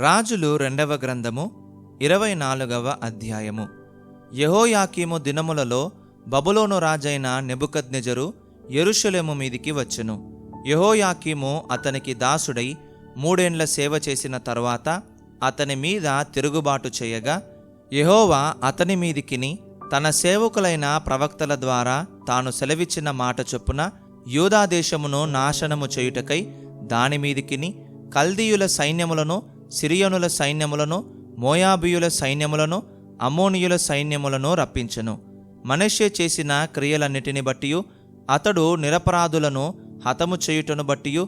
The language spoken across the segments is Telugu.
రాజులు రెండవ గ్రంథము ఇరవై నాలుగవ అధ్యాయము. యహోయాకీము దినములలో బబులోను రాజైన నెబుకద్నెజరు ఎరుషలేము మీదికి వచ్చెను. యహోయాకీము అతనికి దాసుడై మూడేండ్ల సేవ చేసిన తర్వాత అతని మీద తిరుగుబాటు చేయగా యహోవా అతని మీదికిని తన సేవకులైన ప్రవక్తల ద్వారా తాను సెలవిచ్చిన మాట చొప్పున యూదాదేశమును నాశనము చేయుటకై దాని మీదికిని కల్దీయుల సైన్యములను సిరియనుల సైన్యములను మోయాబియుల సైన్యములను అమ్మోనియుల సైన్యములను రప్పించెను. మనష్షే చేసిన క్రియలన్నిటిని బట్టి అతడు నిరపరాధులను హతము చేయుటను బట్టి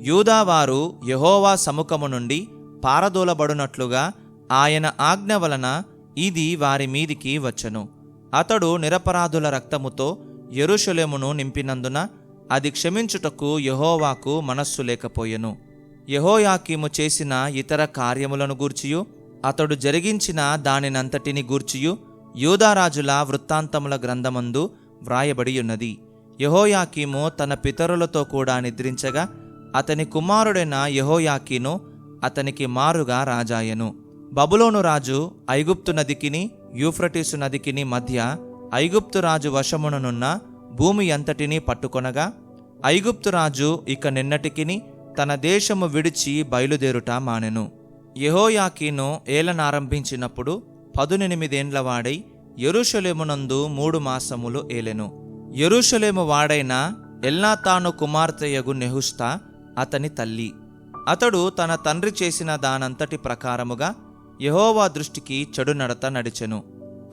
యూదావారు యెహోవా సముఖము నుండి పారదోలబడునట్లుగా ఆయన ఆజ్ఞ వలన ఇది వారి మీదికి వచ్చెను. అతడు నిరపరాధుల రక్తముతో ఎరుషులేమును నింపినందున అది క్షమించుటకు యెహోవాకు మనస్సు లేకపోయెను. యెహోయాకీము చేసిన ఇతర కార్యములను గూర్చియు అతడు జరిగించిన దానినంతటిని గూర్చియు యూదారాజుల వృత్తాంతముల గ్రంథమందు వ్రాయబడియున్నది. యహోయాకీము యెహోయాకీము తన పితరులతో కూడా నిద్రించగా అతని కుమారుడైన యహోయాకీను అతనికి మారుగా రాజాయెను. బబులోను రాజు ఐగుప్తు నదికిని యూఫ్రటీసు నదికిని మధ్య ఐగుప్తు రాజు వశముననున్న భూమి అంతటినీ పట్టుకొనగా ఐగుప్తు రాజు ఇక నిన్నటికిని తన దేశము విడిచి బయలుదేరుట మానెను. యహోయాకీను ఏలనారంభించినప్పుడు పదునెనిమిదేండ్ల వాడై మూడు మాసములు ఏలెను. ఎరుషలేము వాడైన ఎల్నాతాను కుమార్తెయగు నెహుస్తా అతని తల్లి. అతడు తన తండ్రి చేసిన దానంతటి ప్రకారముగా యెహోవా దృష్టికి చెడు నడత నడిచెను.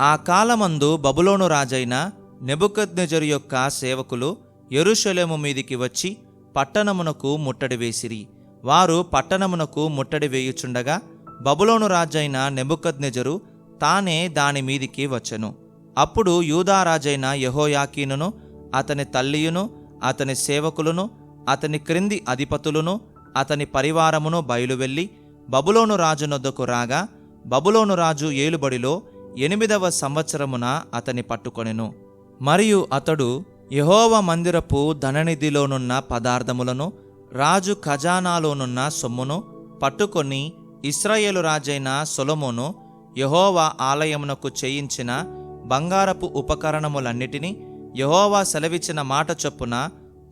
ఆ కాలమందు బబులోను రాజైన నెబుకద్నెజరు యొక్క సేవకులు ఎరుషలేము మీదికి వచ్చి పట్టణమునకు ముట్టడి వేసిరి. వారు పట్టణమునకు ముట్టడి వేయుచుండగా బబులోను రాజైన నెబుకద్నెజరు తానే దాని మీదికి వచ్చెను. అప్పుడు యూదారాజైన యహోయాకీనును అతని తల్లియును అతని సేవకులను అతని క్రింది అధిపతులను అతని పరివారమును బయలువెళ్ళి బబులోను రాజు నొద్దకు రాగా బబులోను రాజు ఏలుబడిలో ఎనిమిదవ సంవత్సరమున అతని పట్టుకొనెను. మరియు అతడు యహోవ మందిరపు ధననిధిలోనున్న పదార్థములను రాజు ఖజానాలోనున్న సొమ్మును పట్టుకొని ఇస్రాయేలు రాజైన సొలొమోను యహోవా ఆలయమునకు చేయించిన బంగారపు ఉపకరణములన్నిటినీ యహోవా సెలవిచ్చిన మాట చొప్పున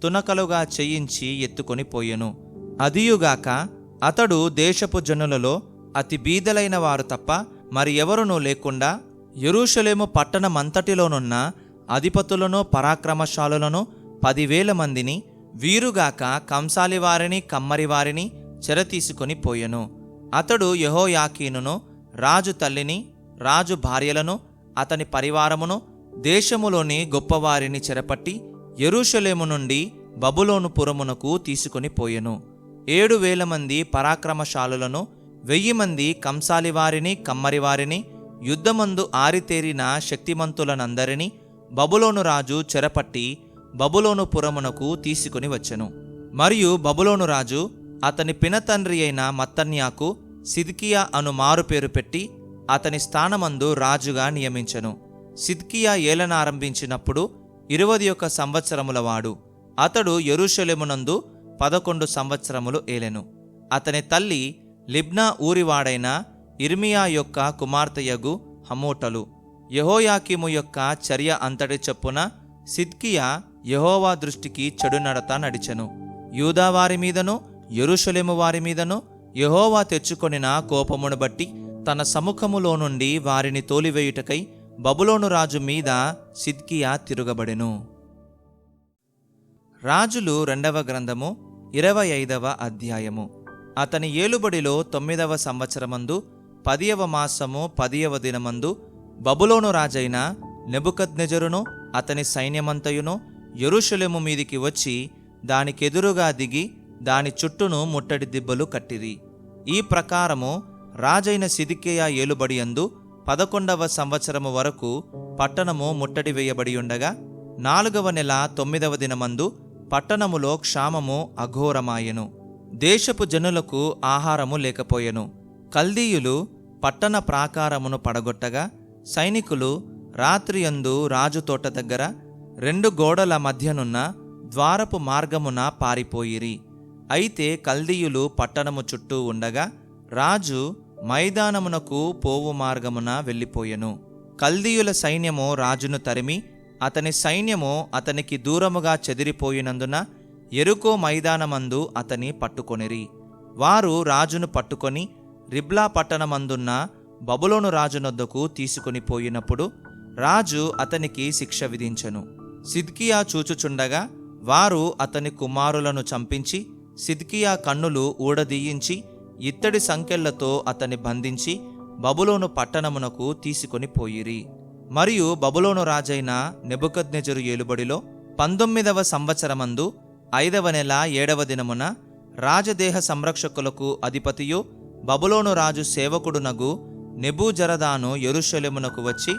తునకలుగా చేయించి ఎత్తుకొని పోయెను. అదియుగాక అతడు దేశపు జనులలో అతి బీదలైన వారు తప్ప మరి ఎవరునూ లేకుండా యెరూషలేము పట్టణమంతటిలోనున్న అధిపతులను పరాక్రమశాలులను పదివేల మందిని వీరుగాక కంసాలి వారిని కమ్మరి వారిని చెరతీసుకొని పోయెను. అతడు యహోయాకీనును రాజు తల్లిని రాజు భార్యలను అతని పరివారమును దేశములోని గొప్పవారిని చెరపట్టి ఎరుషలేము నుండి బబులోను పురమునకు తీసుకొని పోయెను. ఏడు వేల మంది పరాక్రమశాలులను వెయ్యి మంది కంసాలివారిని కమ్మరివారిని యుద్ధమందు ఆరితేరిన శక్తిమంతులనందరినీ బబులోను రాజు చెరపట్టి బబులోను పురమునకు తీసుకుని వచ్చెను. మరియు బబులోను రాజు అతని పినతండ్రి అయిన మత్తన్యాకు సిద్కియా అను మారు పేరు పెట్టి అతని స్థానమందు రాజుగా నియమించెను. సిద్కియా ఏలనారంభించినప్పుడు ఇరవది యొక్క సంవత్సరముల వాడు. అతడు ఎరుషలేమునందు పదకొండు సంవత్సరములు ఏలెను. అతని తల్లి లిబ్నా ఊరివాడైన ఇర్మియా యొక్క కుమార్తెయగు హమోటలు. యెహోయాకీము యొక్క చర్య అంతటి చొప్పున సిద్కియా యహోవా దృష్టికి చెడు నడత నడిచెను. యూదావారి మీదను యెరూషలేము వారి మీదను యహోవా తెచ్చుకొనిన కోపమును బట్టి తన సముఖములో నుండి వారిని తోలివేయుటకై బబులోను రాజు మీద సిద్కియా తిరగబడెను. రాజులు రెండవ గ్రంథము ఇరవై ఐదవ అధ్యాయము. అతని ఏలుబడిలో తొమ్మిదవ సంవత్సరమందు పదియవ మాసము పదియవ దినమందు బబులోను రాజైన నెబుకద్నెజరును అతని సైన్యమంతయును ఎరుషులెము మీదికి వచ్చి దానికెదురుగా దిగి దాని చుట్టూను ముట్టడి దిబ్బలు కట్టిరి. ఈ ప్రకారము రాజైన సిదికేయ ఏలుబడియందు పదకొండవ సంవత్సరము వరకు పట్టణము ముట్టడి వేయబడి ఉండగా నాలుగవ నెల తొమ్మిదవ దినమందు పట్టణములో క్షామము అఘోరమాయెను. దేశపు జనులకు ఆహారము లేకపోయెను. కల్దీయులు పట్టణ ప్రాకారమును పడగొట్టగా సైనికులు రాత్రియందు రాజు తోట దగ్గర రెండు గోడల మధ్యనున్న ద్వారపు మార్గమున పారిపోయిరి. అయితే కల్దీయులు పట్టణము చుట్టూ ఉండగా రాజు మైదానమునకు పోవు మార్గమున వెళ్ళిపోయెను. కల్దీయుల సైన్యము రాజును తరిమి అతని సైన్యము అతనికి దూరముగా చెదిరిపోయినందున ఎరుకో మైదానమందు అతని పట్టుకొనిరి. వారు రాజును పట్టుకొని రిబ్లా పట్టణమందున్న బబులోను రాజునొద్దకు తీసుకుని పోయినప్పుడు రాజు అతనికి శిక్ష విధించెను. సిద్కియా చూచుచుండగా వారు అతని కుమారులను చంపించి సిద్కియా కన్నులు ఊడదీయించి ఇత్తడి సంకెళ్ళతో అతని బంధించి బబులోను పట్టణమునకు తీసుకొని పోయిరి. మరియు బబులోను రాజైన నెబుకద్నెజరు ఏలుబడిలో పంతొమ్మిదవ సంవత్సరమందు ఐదవ నెల ఏడవ దినమున రాజదేహ సంరక్షకులకు అధిపతియు బబులోను రాజు సేవకుడునగు నెబూజరదాను యెరూషలేమునకు వచ్చి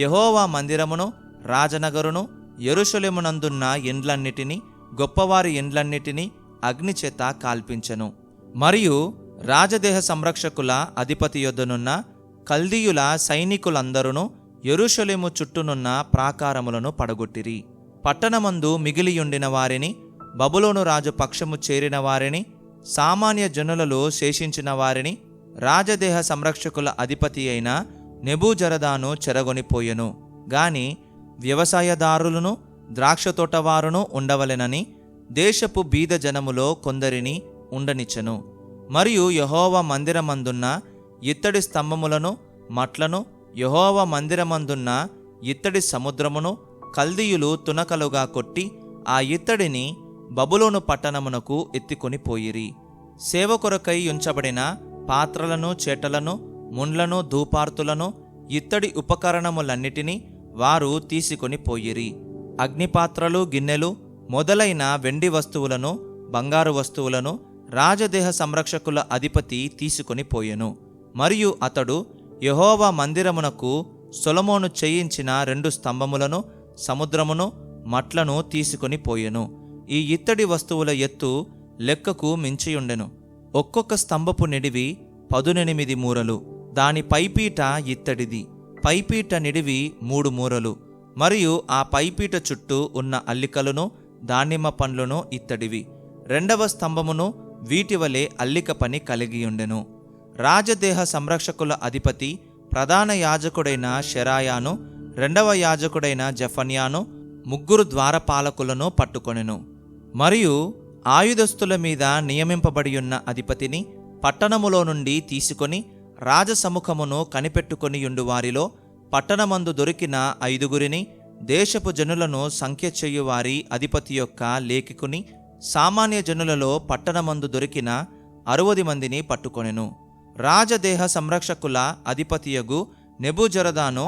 యహోవా మందిరమును రాజనగరును యెరూషలేమునందున్న ఇండ్లన్నిటినీ గొప్పవారి ఇండ్లన్నిటినీ అగ్నిచేత కాల్పించెను. మరియు రాజదేహ సంరక్షకుల అధిపతి యొద్దనున్న కల్దీయుల సైనికులందరూ ఎరుషలేము చుట్టూనున్న ప్రాకారములను పడగొట్టిరి. పట్టణమందు మిగిలియుండిన వారిని బబులోను రాజు పక్షము చేరిన వారిని సామాన్య జనులలో శేషించిన వారిని రాజదేహ సంరక్షకుల అధిపతి అయిన నెబూజరదాను చెరగొనిపోయెను. గాని వ్యవసాయదారులను ద్రాక్షతోటవారును ఉండవలెనని దేశపు బీద జనములో కొందరిని ఉండనిచ్చెను. మరియు యహోవ మందిరమందున్న ఇత్తడి స్తంభములను మట్లను యహోవ మందిరమందున్న ఇత్తడి సముద్రమును కల్దీయులు తునకలుగా కొట్టి ఆ ఇత్తడిని బబులోను పట్టణమునకు ఎత్తుకొని పోయిరి సేవ కొరకై ఉంచబడిన పాత్రలను చేటలను ముండ్లను ధూపార్తులను ఇత్తడి ఉపకరణములన్నిటినీ వారు తీసుకొని పోయిరి. అగ్నిపాత్రలు గిన్నెలు మొదలైన వెండి వస్తువులను బంగారు వస్తువులను రాజదేహ సంరక్షకుల అధిపతి తీసుకొని పోయెను. మరియు అతడు యహోవా మందిరమునకు సొలమోను చేయించిన రెండు స్తంభములను సముద్రమును మట్లను తీసుకొని పోయెను. ఈ ఇత్తడి వస్తువుల ఎత్తు లెక్కకు మించియుండెను. ఒక్కొక్క స్తంభపు నిడివి పదునెనిమిది మూరలు దాని పైపీట ఇత్తడిది. పైపీట నిడివి మూడు మూరలు మరియు ఆ పైపీట చుట్టూ ఉన్న అల్లికలను దానిమ్మ పండ్లను ఇత్తడివి. రెండవ స్తంభమును వీటి వలె అల్లిక పని కలిగియుండెను. రాజదేహ సంరక్షకుల అధిపతి ప్రధాన యాజకుడైన షెరాయాను రెండవ యాజకుడైన జఫన్యాను ముగ్గురు ద్వారపాలకులను పట్టుకొనెను. మరియు ఆయుధస్తుల మీద నియమింపబడియున్న అధిపతిని పట్టణములో నుండి తీసుకొని రాజసముఖమును కనిపెట్టుకొనియుండు వారిలో పట్టణమందు దొరికిన ఐదుగురిని దేశపు జనులను సంఖ్య చేయువారి అధిపతి యొక్క లేఖికుని సామాన్య జనులలో పట్టణమందు దొరికిన అరవది మందిని పట్టుకొనెను. రాజదేహ సంరక్షకుల అధిపతియగు నెబుజరదాను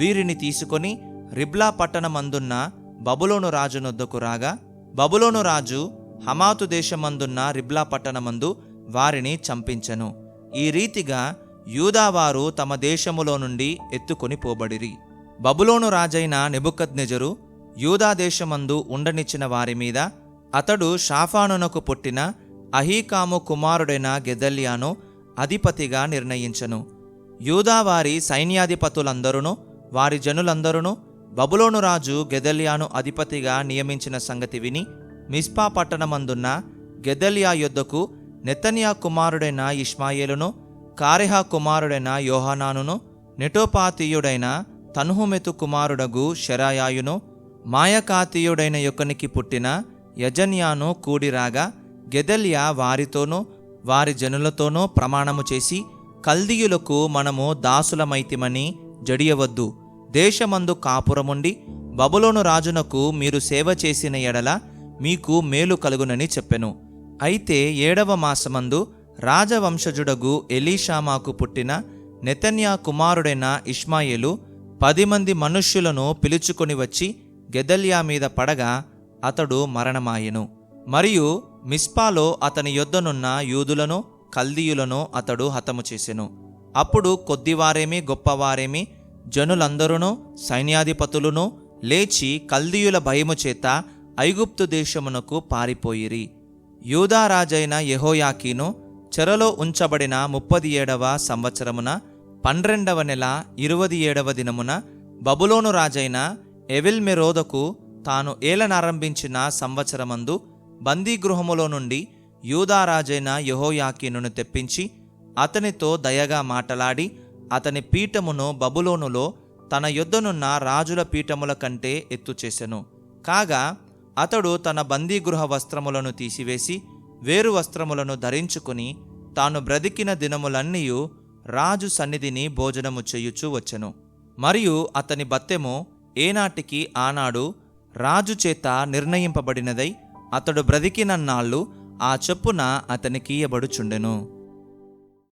వీరిని తీసుకొని రిబ్లా పట్టణమందున్న బబులోను రాజునొద్దకు రాగా బబులోను రాజు హమాతు దేశమందున్న రిబ్లా పట్టణమందు వారిని చంపించెను. ఈ రీతిగా యూదావారు తమ దేశములో నుండి ఎత్తుకొని పోబడిరి. బబులోను రాజైన నెబుకద్నెజరు యూదా దేశమందు ఉండనిచ్చిన వారి మీద అతడు షాఫానునకు పుట్టిన అహీకాము కుమారుడైన గెదల్యాను అధిపతిగా నిర్ణయించను. యూదావారి సైన్యాధిపతులందరూ వారి జనులందరూ బబులోను రాజు గెదల్యాను అధిపతిగా నియమించిన సంగతి విని మిస్పా పట్టణమందున్న గెదలియా యొద్దకు నెతన్యా కుమారుడైన ఇష్మాయేలును కారెహా కుమారుడైన యోహానానును నెటోపాతీయుడైన తనుహుమెతు కుమారుడగు షెరాయాయును మాయకాతీయుడైన యొక్కనికి పుట్టిన యజన్యాను కూడిరాగా గెదల్యా వారితోనూ వారి జనులతోనూ ప్రమాణము చేసి కల్దీయులకు మనము దాసులమైతిమని జడియవద్దు. దేశమందు కాపురముండి బబులోను రాజునకు మీరు సేవ చేసిన ఎడల మీకు మేలు కలుగునని చెప్పెను. అయితే ఏడవ మాసమందు రాజవంశజుడగు ఎలీషామాకు పుట్టిన నెతన్యా కుమారుడైన ఇష్మాయేలు పది మంది మనుష్యులను పిలుచుకొని వచ్చి గెదల్యా మీద పడగా అతడు మరణమాయెను. మరియు మిస్పాలో అతని యొద్దనున్న యూదులను కల్దీయులను అతడు హతము చేసెను. అప్పుడు కొద్దివారేమి గొప్పవారేమి జనులందరూనూ సైన్యాధిపతులను లేచి కల్దీయుల భయము చేత ఐగుప్తు దేశమునకు పారిపోయిరి. యూదారాజైన యహోయాకీను చెరలో ఉంచబడిన ముప్పది ఏడవ సంవత్సరమున పన్నెండవ నెల ఇరవది ఏడవ దినమున బబులోను రాజైన ఎవిల్మెరోదకు తాను ఏలనారంభించిన సంవత్సరమందు బందీగృహములో నుండి యూదారాజైన యహోయాకీనును తెప్పించి అతనితో దయగా మాటలాడి అతని పీఠమును బబులోనులో తన యొద్దనున్న రాజుల పీఠముల కంటే ఎత్తు చేసెను కాగా అతడు తన బందీగృహ వస్త్రములను తీసివేసి వేరు వస్త్రములను ధరించుకుని తాను బ్రతికిన దినములన్నీయు రాజు సన్నిధిని భోజనము చేయుచూ వచ్చెను. మరియు అతని బత్తెము ఏనాటికి ఆనాడు రాజు చేత నిర్ణయింపబడినదై అతడు బ్రతికినన్నాళ్ళు ఆ చొప్పున అతనికియబడుచుండెను